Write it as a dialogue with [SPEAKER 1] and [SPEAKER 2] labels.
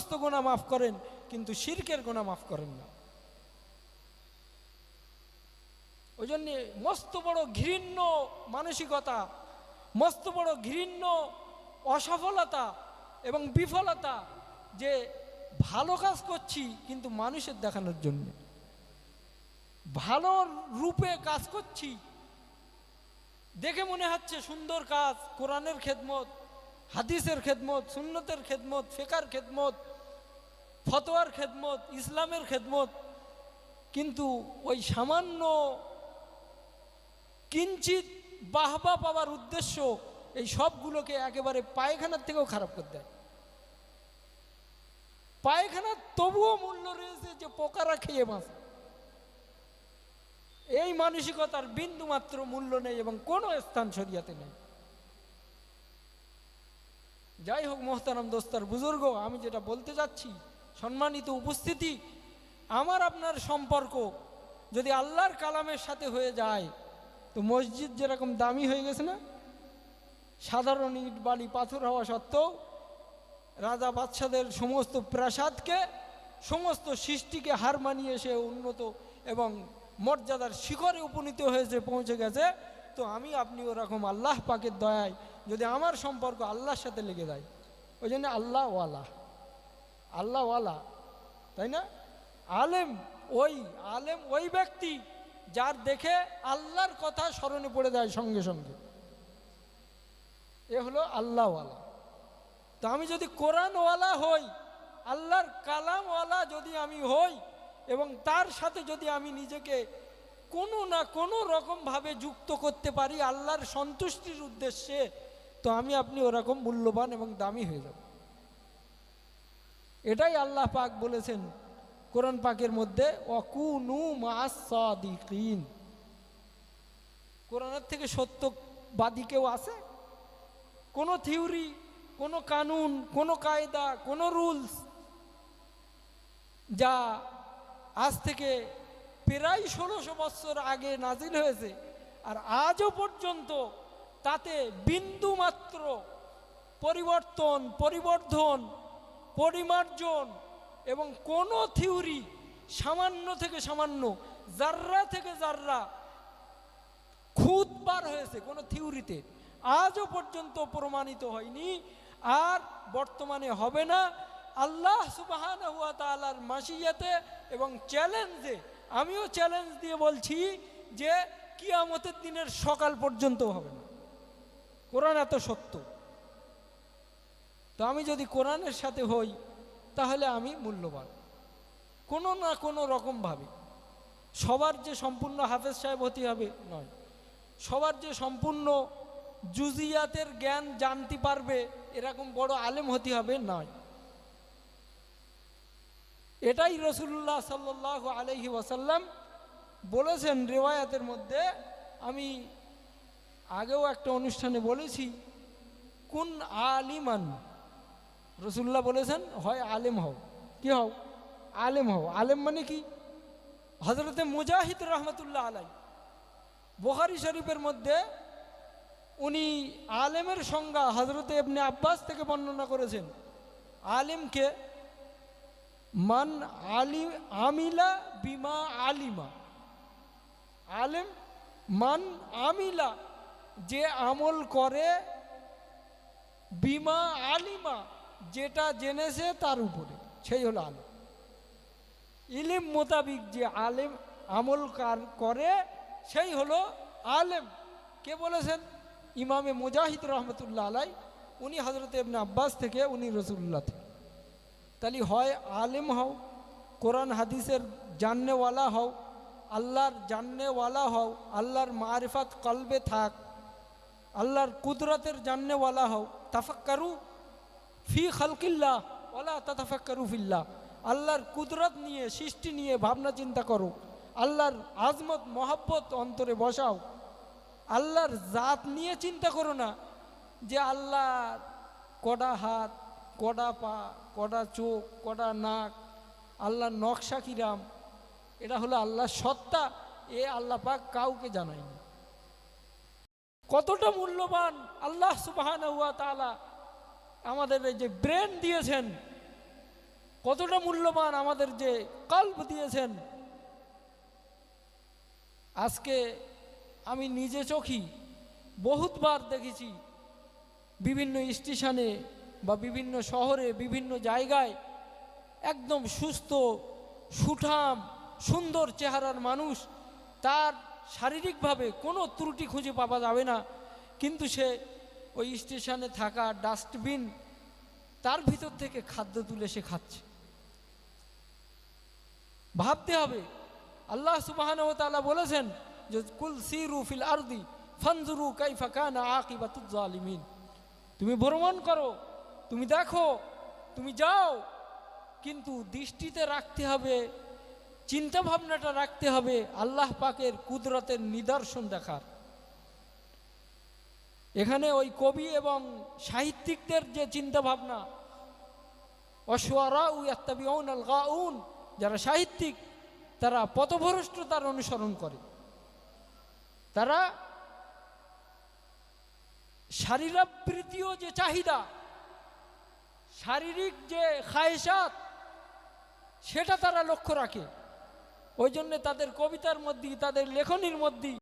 [SPEAKER 1] সমস্ত গোনা মাফ করেন, কিন্তু শিরকের গোনা মাফ করেন না। ওই জন্যে মস্ত বড় ঘৃণ্য মানসিকতা, মস্ত বড় ঘৃণ্য অসফলতা এবং বিফলতা যে ভালো কাজ করছি কিন্তু মানুষের দেখানোর জন্য। ভালো রূপে কাজ করছি, দেখে মনে হচ্ছে সুন্দর কাজ, কোরআনের খেদমত, হাদিসের খেদমত, সুন্নতের খেদমত, ফেকার খেদমত ফতোয়ার খেদমত, ইসলামের খেদমত, কিন্তু ওই সামান্য কিঞ্চিত বাহবা পাওয়ার উদ্দেশ্য এই সবগুলোকে একেবারে পায়খানার থেকেও খারাপ করে দেয়। পায়খানার তবুও মূল্য রয়েছে যে পোকারা খেয়ে বাঁচে। এই মানসিকতার বিন্দু মাত্র মূল্য নেই এবং কোনো স্থান শরিয়াতে নেই। যাই হোক, মোহতারাম দোস্তার বুজুর্গ, আমি যেটা বলতে যাচ্ছি সম্মানিত উপস্থিতি, আমার আপনার সম্পর্ক যদি আল্লাহর কালামের সাথে হয়ে যায়, তো মসজিদ যেরকম দামি হয়ে গেছে না? সাধারণ ইট, বালি, পাথর হওয়া সত্ত্বেও রাজা বাদশাদের সমস্ত প্রাসাদকে, সমস্ত সৃষ্টিকে হার মানিয়ে সে উন্নত এবং মর্যাদার শিখরে উপনীত হয়েছে, পৌঁছে গেছে। তো আমি আপনি ওরকম আল্লাহ পাকের দয়ায় যদি আমার সম্পর্ক আল্লাহর সাথে লেগে যায়, ওই জন্য আল্লাহওয়ালা। আল্লাহওয়ালা, তাই না? আলেম ওই আলেম ওই ব্যক্তি যার দেখে আল্লাহর কথা স্মরণে পড়ে যায় সঙ্গে সঙ্গে। এ হলো আল্লাহওয়ালা। তো আমি যদি কোরআনওয়ালা হই, আল্লাহর কালামওয়ালা যদি আমি হই এবং তার সাথে যদি আমি নিজেকে কোনো না কোনো রকমভাবে যুক্ত করতে পারি আল্লাহর সন্তুষ্টির উদ্দেশ্যে, তো আমি আপনি ওরকম মূল্যবান এবং দামি হয়ে যাব। এটাই আল্লাহ পাক বলেছেন কোরআন পাকের মধ্যে অকুনু মাসাদিকিন কোরআনের থেকে সত্যবাদী কেউ আছে? কোনো থিওরি, কোনো কানুন, কোনো কায়দা, কোনো রুলস যা আজ থেকে প্রায় ষোলোশো বৎসর আগে নাজিল হয়েছে আর আজও পর্যন্ত তাতে বিন্দু মাত্র পরিবর্তন, পরিবর্ধন পরিমার্জন এবং কোনো থিওরি সামান্য থেকে সামান্য জাররা থেকে জাররা খুদ বার হয়েছে কোনো থিওরিতে, আজও পর্যন্ত প্রমাণিত হয়নি আর বর্তমানে হবে না। আল্লাহ সুবাহান হুয়া তালার মাসিয়াতে এবং চ্যালেঞ্জে আমিও চ্যালেঞ্জ দিয়ে বলছি যে কিয়ামতের দিনের সকাল পর্যন্ত হবে না। কোরআন এত সত্য। তো আমি যদি কোরআনের সাথে হই, তাহলে আমি মূল্যবান। কোনো না কোনো রকমভাবে সবার যে সম্পূর্ণ হাফেজ সাহেব হতে হবে নয়। সবার যে সম্পূর্ণ জুজিয়াতের জ্ঞান জানতে পারবে, এরকম বড় আলেম হতে হবে নয়। এটাই রসুল্লাহ সাল্লাহ আলহি ওয়াসাল্লাম বলেছেন রেওয়ায়াতের মধ্যে। আমি আগেও একটা অনুষ্ঠানে বলেছি, কোন আলিমান রসুল্লাহ বলেছেন, হয় আলেম হও। কি হও? আলেম হও। আলেম মানে কি? হজরতে মুজাহিদ রহমতুল্লাহ আলাই। বোহারি শরীফের মধ্যে উনি আলেমের সংজ্ঞা হজরতে এমনি আব্বাস থেকে বর্ণনা করেছেন। আলিমকে মান আলি, আমিলা বিমা আলিমা। আলেম মান আমিলা, যে আমল করে বিমা আলিমা। যেটা জেনেছে তার উপরে, সেই হলো আলেম। ইলিম মোতাবিক যে আলেম আমল কার করে, সেই হলো আলেম। কে বলেছেন? ইমামে মুজাহিদ রহমতুল্লাহ আলাই, উনি হজরত ইবনে আব্বাস থেকে, উনি রসুল্লাহ থেকে। তাহলে হয় আলেম হও, কোরআন হাদিসের জাননেওয়ালা হও, আল্লাহর জাননেওয়ালা হও, আল্লাহর মারিফাত কলবে থাক, আল্লাহর কুদরতের জাননেওয়ালা হও, তাফাক্কারু ফি খালকিল্লাহ ওলা তাতাফাক্কারু ফিল্লাহ। আল্লাহর কুদরত নিয়ে, সৃষ্টি নিয়ে ভাবনা চিন্তা করো। আল্লাহর আজমত, মহাব্বত অন্তরে বসাও। আল্লাহর জাত নিয়ে চিন্তা করো না যে আল্লাহ কডা হাত কডা পা কডা চোখ কডা নাক, আল্লাহর নকশা কিরাম। এটা হলো আল্লাহর সত্তা, এ আল্লাহ পাক কাউকে জানায়নি। কতটা মূল্যবান আল্লাহ সুবাহান হুয়া তালা আমাদের এই যে ব্রেন দিয়েছেন, কতটা মূল্যবান আমাদের যে কল্প দিয়েছেন। আজকে আমি নিজে চোখি বহুতবার দেখেছি বিভিন্ন স্টেশনে বা বিভিন্ন শহরে, বিভিন্ন জায়গায় একদম সুস্থ, সুঠাম, সুন্দর চেহারার মানুষ, তার শারীরিকভাবে কোনো ত্রুটি খুঁজে পাওয়া যাবে না। কিন্তু সে ওই স্টেশনে থাকা ডাস্টবিন তার ভিতর থেকে খাদ্য তুলে সে খাচ্ছে। ভাবতে হবে, আল্লাহ সুবাহান ও তাআলা বলেছেন যে, কুল সিরু ফিল আরদি ফানজুরু কাইফা কানা আকিবাতুজ জালিমিন। তুমি ভ্রমণ করো, তুমি দেখো, তুমি যাও, কিন্তু দৃষ্টিতে রাখতে হবে চিন্তা ভাবনাটা রাখতে হবে আল্লাহ পাকের কুদরতের নিদর্শন দেখার। এখানে ওই কবি এবং সাহিত্যিকদের যে চিন্তা ভাবনা গাউন যারা সাহিত্যিক, তারা পথভ্রষ্টতার অনুসরণ করে। তারা শারীরাবৃত্তীয় যে চাহিদা, শারীরিক যে খায়সাত সেটা তারা লক্ষ্য রাখে। ওই জন্যে তাদের কবিতার মধ্যে তাদের লেখনির মধ্যে